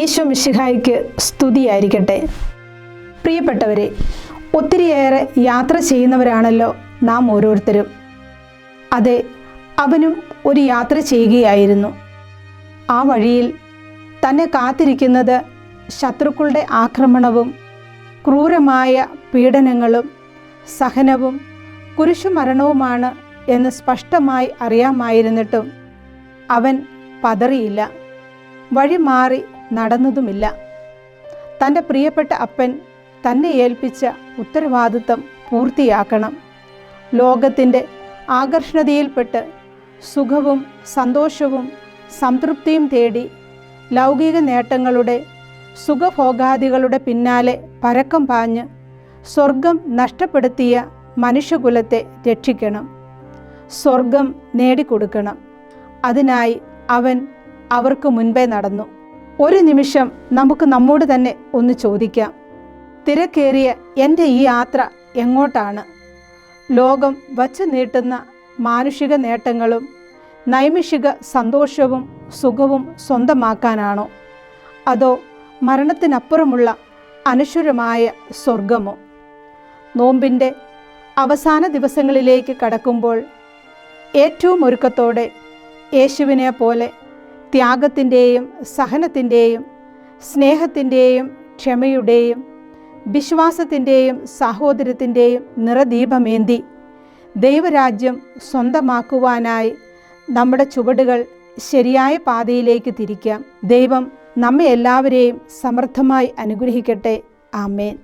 ഈശോ മിശിഹായിക്ക് സ്തുതിയായിരിക്കട്ടെ. പ്രിയപ്പെട്ടവരെ ഒത്തിരിയേറെ യാത്ര ചെയ്യുന്നവരാണല്ലോ നാം ഓരോരുത്തരും. അതെ അവനും ഒരു യാത്ര ചെയ്യുകയായിരുന്നു. ആ വഴിയിൽ തന്നെ കാത്തിരിക്കുന്നത് ശത്രുക്കളുടെ ആക്രമണവും ക്രൂരമായ പീഡനങ്ങളും സഹനവും കുരിശുമരണവുമാണ് എന്ന് സ്പഷ്ടമായി അറിയാമായിരുന്നിട്ടും അവൻ പതറിയില്ല. വഴി മാറി നടന്നതുമില്ല. തന്റെ പ്രിയപ്പെട്ട അപ്പൻ തന്നെ ഏൽപ്പിച്ച ഉത്തരവാദിത്തം പൂർത്തിയാക്കണം. ലോകത്തിന്റെ ആകർഷണതയിൽപ്പെട്ട് സുഖവും സന്തോഷവും സംതൃപ്തിയും തേടി ലൗകിക നേട്ടങ്ങളുടെ സുഖഭോഗാദികളുടെ പിന്നാലെ പരക്കം പാഞ്ഞ് സ്വർഗം നഷ്ടപ്പെടുത്തിയ മനുഷ്യകുലത്തെ രക്ഷിക്കണം. സ്വർഗം നേടിക്കൊടുക്കണം. അതിനായി അവൻ അവർക്ക് മുൻപേ നടന്നു. ഒരു നിമിഷം നമുക്ക് നമ്മോട് തന്നെ ഒന്ന് ചോദിക്കാം. തിരക്കേറിയ എന്റെ ഈ യാത്ര എങ്ങോട്ടാണ്? ലോകം വച്ചു നീട്ടുന്ന മാനുഷിക നേട്ടങ്ങളും നൈമിഷിക സന്തോഷവും സുഖവും സ്വന്തമാക്കാനാണോ? അതോ മരണത്തിനപ്പുറമുള്ള അനശ്വരമായ സ്വർഗമോ നോമ്പിന്റെ അവസാന ദിവസങ്ങളിലേക്ക് കടക്കുമ്പോൾ ഏറ്റവും ഒരുക്കത്തോടെ യേശുവിനെ പോലെ ത്യാഗത്തിന്റെയും സഹനത്തിന്റെയും സ്നേഹത്തിന്റെയും ക്ഷമയുടെയും വിശ്വാസത്തിന്റെയും സാഹോദര്യത്തിന്റെയും നിറദീപമേന്തി. ദൈവരാജ്യം സ്വന്തമാക്കുവാനായി നമ്മുടെ ചുവടുകൾ ശരിയായ പാതയിലേക്ക് തിരിക്കാം. ദൈവം നമ്മെ എല്ലാവരെയും സമർത്ഥമായി അനുഗ്രഹിക്കട്ടെ. ആമേൻ.